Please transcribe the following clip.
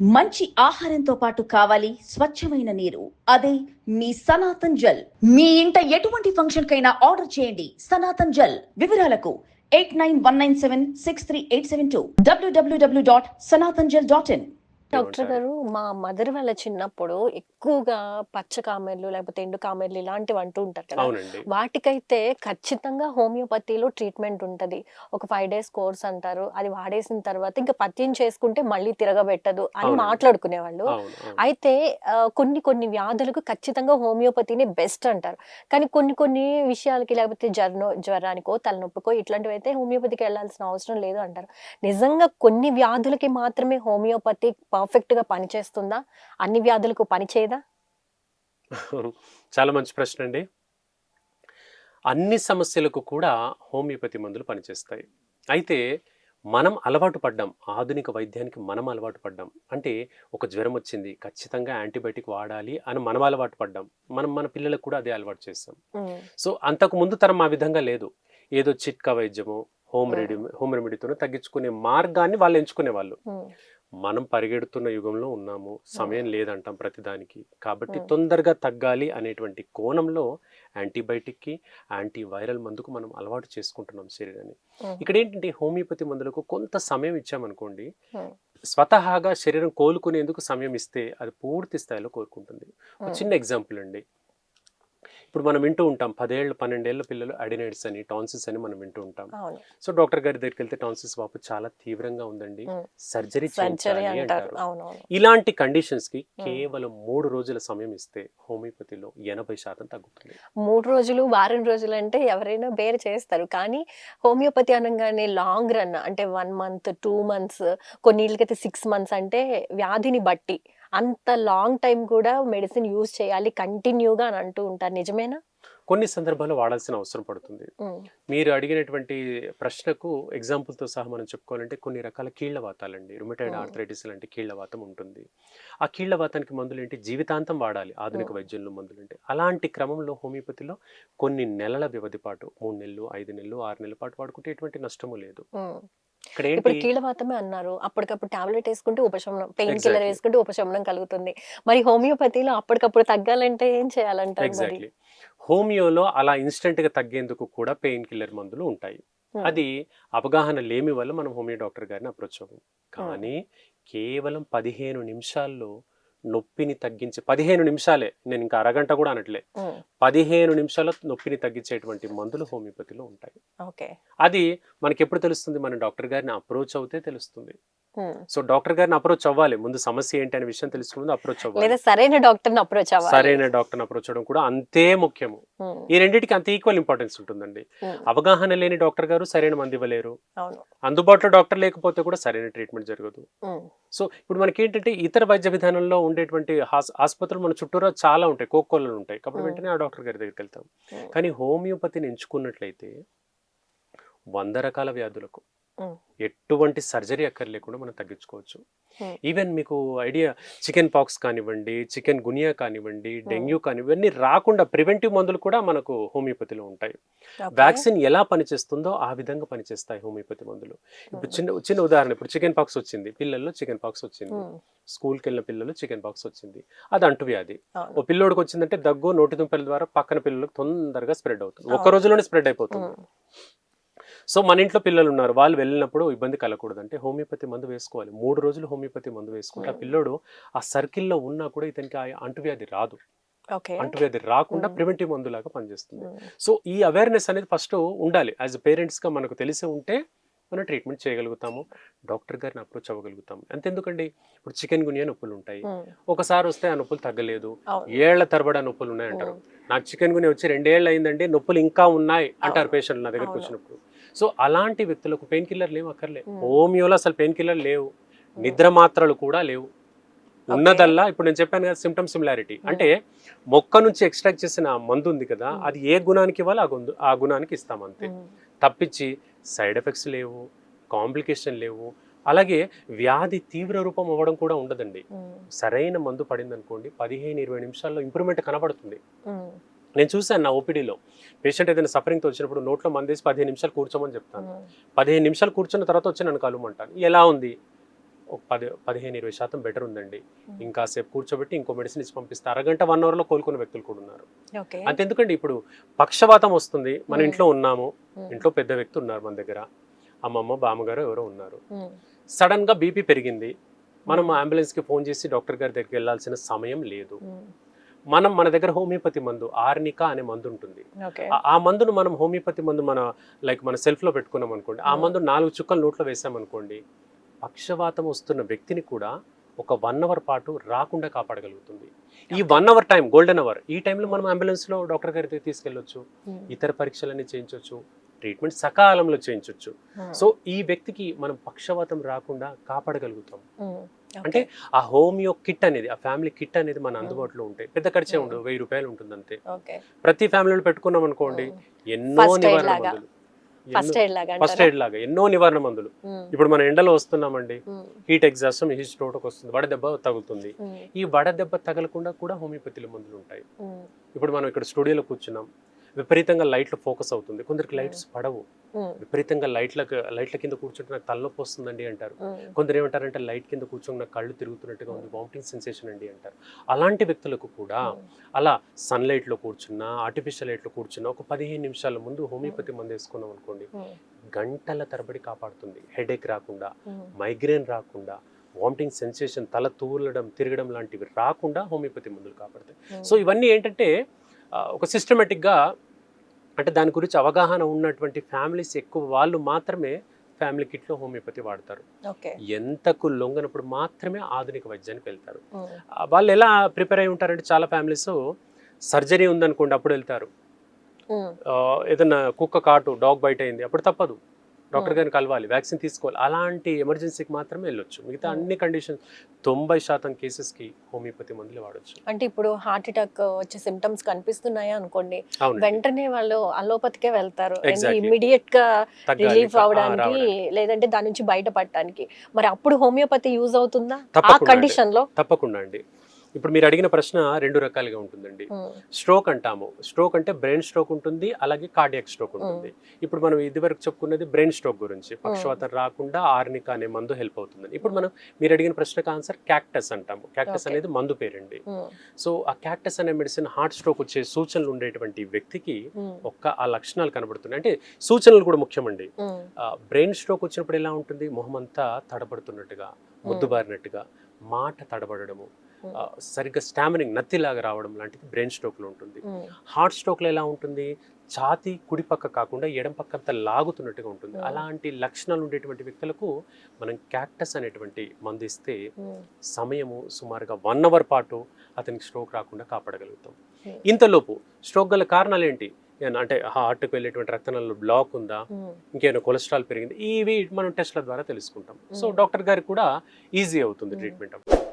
మంచి ఆహారంతో పాటు కావాలి స్వచ్ఛమైన నీరు. అదే మీ సనాతన్ జల్. మీ ఇంట ఎటువంటి ఫంక్షన్ కైనా ఆర్డర్ చేయండి. సనాతన్ జల్. వివరాలకు eight nine one nine seven six three eight seven two. WWW dot Sanatan Jal dot in. Doctor గారు మా మదర్ వాళ్ళ చిన్నప్పుడు ఎక్కువగా పచ్చ కామెర్లు లేకపోతే ఎండు కామెర్లు ఇలాంటివి అంటూ ఉంటారు కదా. వాటికైతే ఖచ్చితంగా హోమియోపతిలో ట్రీట్మెంట్ ఉంటది. ఒక ఫైవ్ డేస్ కోర్స్ అంటారు. అది వాడేసిన తర్వాత ఇంకా పత్యం చేసుకుంటే మళ్ళీ తిరగబెట్టదు అని. మాట్లాడుకునేవాళ్ళు. అయితే కొన్ని కొన్ని వ్యాధులకు ఖచ్చితంగా హోమియోపతిని బెస్ట్ అంటారు. కానీ కొన్ని కొన్ని విషయాలకి లేకపోతే జ్వరనో జ్వరానికో తలనొప్పికో ఇట్లాంటివి అయితే హోమియోపతికి వెళ్ళాల్సిన అవసరం లేదు అంటారు. నిజంగా కొన్ని వ్యాధులకి మాత్రమే హోమియోపతి పర్ఫెక్ట్గా పనిచేస్తుందా? అన్ని వ్యాధులకు పనిచేయదా? చాలా మంచి ప్రశ్న అండి. అన్ని సమస్యలకు కూడా హోమియోపతి మందులు పనిచేస్తాయి. అయితే మనం అలవాటు పడ్డాం. ఆధునిక వైద్యానికి మనం అలవాటు పడ్డాం. అంటే ఒక జ్వరం వచ్చింది ఖచ్చితంగా యాంటీబయాటిక్ వాడాలి అని మనం అలవాటు పడ్డాం. మనం మన పిల్లలకు కూడా అదే అలవాటు చేస్తాం సో అంతకు ముందు తరం ఆ విధంగా లేదు. ఏదో చిట్కా వైద్యము హోమ్. రెడీ హోమ్ రెమెడీతో తగ్గించుకునే మార్గాన్ని వాళ్ళు ఎంచుకునే వాళ్ళు మనం పరిగెడుతున్న యుగంలో ఉన్నాము సమయం లేదంటాం ప్రతిదానికి. కాబట్టి. తొందరగా తగ్గాలి అనేటువంటి కోణంలో యాంటీబయాటిక్కి యాంటీ వైరల్ మందుకు మనం అలవాటు చేసుకుంటున్నాం శరీరాన్ని. ఇక్కడ ఏంటంటే హోమియోపతి మందులకు కొంత సమయం ఇచ్చామనుకోండి. స్వతహాగా శరీరం కోలుకునేందుకు సమయం ఇస్తే అది పూర్తి స్థాయిలో కోలుకుంటుంది ఒక చిన్న ఎగ్జాంపుల్ అండి. ఇప్పుడు మనం వింటూ ఉంటాం పదేళ్ళు పన్నెండేళ్ళ పిల్లలు అడినైడ్స్ అని టాన్సిస్ అని మనం వింటూ ఉంటాం. సో డాక్టర్ గారి దగ్గరికి వెళ్తే టాన్సిస్ వాపు చాలా తీవ్రంగా ఉందండి. సర్జరీ అంటారు. ఇలాంటి కండిషన్స్కి కేవలం మూడు రోజుల సమయం ఇస్తే హోమియోపతిలో ఎనభై శాతం తగ్గుతుంది. మూడు రోజులు వారం రోజులు అంటే ఎవరైనా బేర్ చేస్తారు. కానీ హోమియోపతి అనగానే లాంగ్ రన్ అంటే వన్ మంత్ టూ మంత్స్ కొన్నిళ్ళకైతే సిక్స్ మంత్స్ అంటే వ్యాధిని బట్టి అంత లాంగ్ టైం కూడా మెడిసిన్ యూజ్ చేయాలి కంటిన్యూగా అని అంటూ ఉంటారు. నిజమేనా? కొన్ని సందర్భాల్లో వాడాల్సిన అవసరం పడుతుంది. మీరు అడిగినటువంటి ప్రశ్నకు ఎగ్జాంపుల్తో సహా మనం చెప్పుకోవాలంటే కొన్ని రకాల కీళ్ళ వాతాలండి. రుమటైడ్. ఆర్థరైటిస్ లాంటి కీళ్ళ వాతం ఉంటుంది. ఆ కీళ్ళ వాతానికి మందులు ఏంటి? జీవితాంతం వాడాలి. ఆధునిక. వైద్యంలో మందులు ఏంటి అలాంటి క్రమంలో హోమియోపతిలో కొన్ని నెలల వ్యవధి పాటు మూడు నెలలు ఐదు నెలలు ఆరు నెలల పాటు వాడుకుంటే ఎటువంటి నష్టము లేదు. ఇక్కడ ఇప్పుడు ఏంటి కీళ్ళవాతమే అన్నారు. అప్పటికప్పుడు టాబ్లెట్ వేసుకుంటే ఉపశమనం పెయిన్ కిల్లర్. వేసుకుంటే ఉపశమనం కలుగుతుంది. మరి హోమియోపతిలో అప్పటికప్పుడు తగ్గాలంటే ఏం చేయాలంటారు ఎగ్జాక్ట్లీ హోమియోలో అలా ఇన్స్టెంట్గా తగ్గేందుకు కూడా పెయిన్ కిల్లర్ మందులు ఉంటాయి. అది అవగాహన లేమి వల్ల మనం హోమియో డాక్టర్ గారిని అప్రోచ్ అవ్వం. కానీ కేవలం పదిహేను నిమిషాల్లో నొప్పిని తగ్గించే పదిహేను నిమిషాలే నేను ఇంకా అరగంట కూడా అనట్లే. పదిహేను నిమిషాల నొప్పిని తగ్గించేటువంటి మందులు హోమియోపతిలో ఉంటాయి. అది మనకి ఎప్పుడు తెలుస్తుంది? మన డాక్టర్ గారిని అప్రోచ్ అవుతే తెలుస్తుంది. సో డాక్టర్ గారిని అప్రోచ్ అవ్వాలి. ముందు సమస్య ఏంటి అనే విషయం తెలుసుకుని అప్రోచ్ అవ్వాలి. లేదా సరైన డాక్టర్ని అప్రోచ్ అవ్వాలి. సరైన డాక్టర్ని అప్రోచ్ అవ్వడం కూడా అంతే ముఖ్యము. ఈ రెండింటికి అంత ఈక్వల్ ఇంపార్టెన్స్ ఉంటుందండి. అవగాహన లేని డాక్టర్ గారు సరైన మంది ఇవ్వలేరు. అందుబాటులో డాక్టర్ లేకపోతే కూడా సరైన ట్రీట్మెంట్ జరగదు. సో ఇప్పుడు మనకి ఏంటంటే ఇతర వైద్య విధానంలో ఉండేటువంటి ఆసుపత్రులు మన చుట్టూరా చాలా ఉంటాయి. కోకోళ్ళు ఉంటాయి. కాబట్టి. వెంటనే ఆ డాక్టర్ గారి దగ్గరికి వెళ్తాం. కానీ హోమియోపతిని ఎంచుకున్నట్లయితే వంద రకాల వ్యాధులకు. ఎటువంటి సర్జరీ అక్కర్లేకుండా మనం తగ్గించుకోవచ్చు. ఈవెన్ మీకు ఐడియా చికెన్ పాక్స్ కానివ్వండి చికెన్ గునియా కానివ్వండి. డెంగ్యూ కానివ్వండి రాకుండా ప్రివెంటివ్ మందులు కూడా మనకు హోమియోపతిలో ఉంటాయి. వ్యాక్సిన్ ఎలా పనిచేస్తుందో ఆ విధంగా పనిచేస్తాయి హోమియోపతి మందులు. ఇప్పుడు చిన్న చిన్న ఉదాహరణ ఇప్పుడు చికెన్ పాక్స్ వచ్చింది పిల్లల్లో చికెన్ పాక్స్ వచ్చింది స్కూల్కి వెళ్ళిన పిల్లలు చికెన్ పాక్స్ వచ్చింది అది అంటువ్యాధి. ఓ పిల్లోడికి వచ్చిందంటే దగ్గు నోటి దుంపల ద్వారా పక్కన పిల్లలకు తొందరగా స్ప్రెడ్ అవుతుంది. ఒక్క అవును. రోజులోనే స్ప్రెడ్ అయిపోతుంది. సో మన ఇంట్లో పిల్లలు ఉన్నారు వాళ్ళు వెళ్ళినప్పుడు ఇబ్బంది కలగకూడదు అంటే హోమియోపతి మందు వేసుకోవాలి. మూడు రోజులు హోమియోపతి మందు వేసుకుంటే ఆ Hmm. పిల్లోడు ఆ సర్కిల్లో ఉన్నా కూడా ఇతనికి ఆ అంటువ్యాధి రాదు. అంటువ్యాధి రాకుండా Hmm. ప్రివెంటివ్ మందులాగా పనిచేస్తుంది. ఉమ్, సో ఈ అవేర్నెస్ అనేది ఫస్ట్ ఉండాలి. యాజ్ పేరెంట్స్గా మనకు తెలిసి ఉంటే మనం ట్రీట్మెంట్ చేయగలుగుతాము. డాక్టర్ గారిని అప్రోచ్ అవ్వగలుగుతాము. అంతెందుకండి ఇప్పుడు చికెన్ గునియా నొప్పులు ఉంటాయి. ఒకసారి వస్తే ఆ నొప్పులు తగ్గలేదు. ఏళ్ళ తరబడి ఆ నొప్పులు ఉన్నాయంటారు. నాకు చికెన్ గుని వచ్చి రెండేళ్ళు అయిందండి నొప్పులు ఇంకా ఉన్నాయి అంటారు. పేషెంట్ నా దగ్గరికి. వచ్చినప్పుడు. సో అలాంటి వ్యక్తులకు పెయిన్ కిల్లర్ లేవు అక్కర్లే. Hmm. హోమియోలో అసలు పెయిన్ కిల్లర్ లేవు. నిద్ర మాత్రలు కూడా లేవు. ఉన్నదల్లా ఇప్పుడు నేను చెప్పాను కదా సిమ్టమ్ సిమిలారిటీ Hmm. అంటే మొక్క నుంచి ఎక్స్ట్రాక్ట్ చేసిన మందు ఉంది కదా Hmm. అది ఏ గుణానికి ఇవ్వాలో ఆ గుందు ఆ గుణానికి ఇస్తాం అంతే. తప్పించి సైడ్ ఎఫెక్ట్స్ లేవు కాంప్లికేషన్ లేవు. అలాగే వ్యాధి తీవ్ర రూపం అవ్వడం కూడా ఉండదండి. సరైన మందు పడింది అనుకోండి పదిహేను ఇరవై నిమిషాల్లో ఇంప్రూవ్మెంట్ కనబడుతుంది. నేను చూశాను నా ఓపీడీలో. పేషెంట్ ఏదైనా సఫరింగ్తో వచ్చినప్పుడు నోట్లో మందేసి పదిహేను నిమిషాలు కూర్చోమని చెప్తాను. పదిహేను నిమిషాలు కూర్చున్న తర్వాత వచ్చి నన్ను కలుమంటాను ఎలా ఉంది? ఒక పది పదిహేను ఇరవై శాతం బెటర్ ఉందండి. ఇంకాసేపు కూర్చోబెట్టి ఇంకో మెడిసిన్ ఇచ్చి పంపిస్తే. అరగంట వన్ అవర్లో కోలుకున్న వ్యక్తులు కూడా ఉన్నారు. అంతెందుకండి ఇప్పుడు పక్షవాతం వస్తుంది. మన. ఇంట్లో ఉన్నాము. ఇంట్లో పెద్ద వ్యక్తి ఉన్నారు మన దగ్గర. అమ్మమ్మ బామ్మగారు ఎవరో ఉన్నారు. ఉమ్, సడన్గా బీపీ పెరిగింది. మనం అంబులెన్స్కి ఫోన్ చేసి డాక్టర్ గారి దగ్గరికి వెళ్ళాల్సిన సమయం లేదు. మనం మన దగ్గర హోమియోపతి మందు ఆర్నికా అనే మందు ఉంటుంది. ఆ- మందును మనం హోమియోపతి మందు మన లైక్ మన సెల్ఫ్లో పెట్టుకున్నాం అనుకోండి ఆ Hmm. మందు నాలుగు చుక్కలు నోట్లో వేసామనుకోండి పక్షవాతం వస్తున్న వ్యక్తిని కూడా ఒక వన్ అవర్ పాటు రాకుండా కాపాడగలుగుతుంది. ఈ one hour time golden hour ఈ టైంలో మనం అంబులెన్స్లో డాక్టర్ గారి తీసుకెళ్ళొచ్చు ఉమ్, ఇతర పరీక్షలన్నీ చేయించవచ్చు ట్రీట్మెంట్ సకాలంలో చేయించవచ్చు సో ఈ వ్యక్తికి మనం పక్షవాతం రాకుండా కాపాడగలుగుతాం. అంటే ఆ హోమియో కిట్ అనేది ఆ ఫ్యామిలీ కిట్ అనేది మన. అందుబాటులో ఉంటాయి పెద్ద ఖర్చే. ఉండదు వెయ్యి రూపాయలు ఉంటుంది అంతే ప్రతి ఫ్యామిలీలో పెట్టుకున్నాం అనుకోండి ఎన్నో నివారణ. మందులు. ఫస్ట్ ఎయిడ్ లాగా ఫస్ట్ ఎయిడ్ లాగా ఎన్నో నివారణ మందులు. ఇప్పుడు మన ఎండలో వస్తున్నామండి హీట్ ఎగ్జాస్టమ్ హీట్ స్ట్రోక్ వస్తుంది వడ దెబ్బ తగులుతుంది. ఈ వడ దెబ్బ తగలకుండా కూడా హోమియోపతిలో మందులు ఉంటాయి. ఇప్పుడు మనం ఇక్కడ స్టూడియోలో కూర్చున్నాం. విపరీతంగా లైట్లు ఫోకస్ అవుతుంది. కొందరికి లైట్స్ పడవు. విపరీతంగా లైట్లకు లైట్ల కింద కూర్చుంటే నాకు తలనొప్పి వస్తుందండి అంటారు. కొందరు ఏమంటారంటే లైట్ కింద కూర్చొని నాకు కళ్ళు తిరుగుతున్నట్టుగా ఉంది వామిటింగ్ సెన్సేషన్ అండి అంటారు. అలాంటి వ్యక్తులకు కూడా అలా సన్లైట్లో కూర్చున్నా ఆర్టిఫిషియల్ లైట్లో కూర్చున్నా ఒక పదిహేను నిమిషాల ముందు హోమియోపతి మందు వేసుకున్నాం అనుకోండి గంటల తరబడి కాపాడుతుంది. హెడేక్ రాకుండా మైగ్రేన్ రాకుండా వామిటింగ్ సెన్సేషన్ తల తూలడం తిరగడం లాంటివి రాకుండా హోమియోపతి మందులు కాపాడతాయి. సో ఇవన్నీ ఏంటంటే ఒక సిస్టమేటిక్గా అంటే దాని గురించి అవగాహన ఉన్నటువంటి ఫ్యామిలీస్ ఎక్కువ వాళ్ళు మాత్రమే ఫ్యామిలీ కిట్లో హోమియోపతి వాడతారు. ఎంతకు లొంగనప్పుడు మాత్రమే ఆధునిక వైద్యానికి వెళ్తారు. వాళ్ళు ఎలా ప్రిపేర్ అయి ఉంటారంటే చాలా ఫ్యామిలీస్ సర్జరీ ఉందనుకోండి అప్పుడు వెళ్తారు. ఉమ్, ఆ, ఏదైనా కుక్క కాటు డాగ్ బయట అయింది అప్పుడు తప్పదు. డాక్టర్. గారిని కలవాలి వ్యాక్సిన్ తీసుకోవాలి అలాంటి ఎమర్జెన్సీకి మాత్రమే వెళ్ళొచ్చు. మిగతా. అన్ని కండిషన్స్ తొంభై శాతం కేసెస్కి హోమియోపతి మందులు వాడచ్చు. అంటే ఇప్పుడు హార్ట్ అటాక్ వచ్చే సిమ్టమ్స్ కనిపిస్తున్నాయా అనుకోండి వెంటనే వాళ్ళు అలోపతికే వెళ్తారు. ఇమ్మీడియట్గా రిలీఫ్ అవడానికి. లేదంటే దాని నుంచి బయటపడటానికి. మరి అప్పుడు హోమియోపతి యూజ్ అవుతుందా? ఆ కండిషన్లో తప్పకుండా అండి. ఇప్పుడు మీరు అడిగిన ప్రశ్న రెండు రకాలుగా ఉంటుందండి. స్ట్రోక్ అంటాము. స్ట్రోక్ అంటే బ్రెయిన్ స్ట్రోక్ ఉంటుంది అలాగే కార్డియాక్ స్ట్రోక్ ఉంటుంది. ఇప్పుడు మనం ఇది వరకు చెప్పుకున్నది బ్రెయిన్ స్ట్రోక్ గురించి పక్షవాతం రాకుండా ఆర్నిక అనే మందు హెల్ప్ అవుతుంది ఇప్పుడు మనం మీరు అడిగిన ప్రశ్నకు ఆన్సర్ క్యాక్టస్ అంటాము. క్యాక్టస్. అనేది మందు పేరండి. సో ఆ క్యాక్టస్ అనే మెడిసిన్ హార్ట్ స్ట్రోక్ వచ్చే సూచనలు ఉండేటువంటి వ్యక్తికి ఒక్క ఆ లక్షణాలు కనబడుతున్నాయి. అంటే సూచనలు కూడా ముఖ్యమండి. బ్రెయిన్ స్ట్రోక్ వచ్చినప్పుడు ఎలా ఉంటుంది? మొహమంతా తడబడుతున్నట్టుగా ముద్దుబారినట్టుగా మాట తడబడము సరిగ్గా స్టామినింగ్ నత్తిలాగా రావడం లాంటిది బ్రెయిన్ స్ట్రోక్లో ఉంటుంది. హార్ట్ స్ట్రోక్లో ఎలా ఉంటుంది? ఛాతీ కుడి పక్క కాకుండా ఎడం పక్క అంతా లాగుతున్నట్టుగా ఉంటుంది. అలాంటి లక్షణాలు ఉండేటువంటి వ్యక్తులకు మనం క్యాక్టస్ అనేటువంటి మందు ఇస్తే సమయము సుమారుగా వన్ అవర్ పాటు అతనికి స్ట్రోక్ రాకుండా కాపాడగలుగుతాం. ఇంతలోపు స్ట్రోక్ గల కారణాలు ఏంటి అంటే హార్ట్కి వెళ్ళేటువంటి రక్తనాళాలు బ్లాక్ ఉందా? ఇంకేమైనా కొలెస్ట్రాల్ పెరిగింది? ఇవి మనం టెస్ట్ల ద్వారా తెలుసుకుంటాం. సో. డాక్టర్ గారికి కూడా ఈజీ అవుతుంది. ట్రీట్మెంట్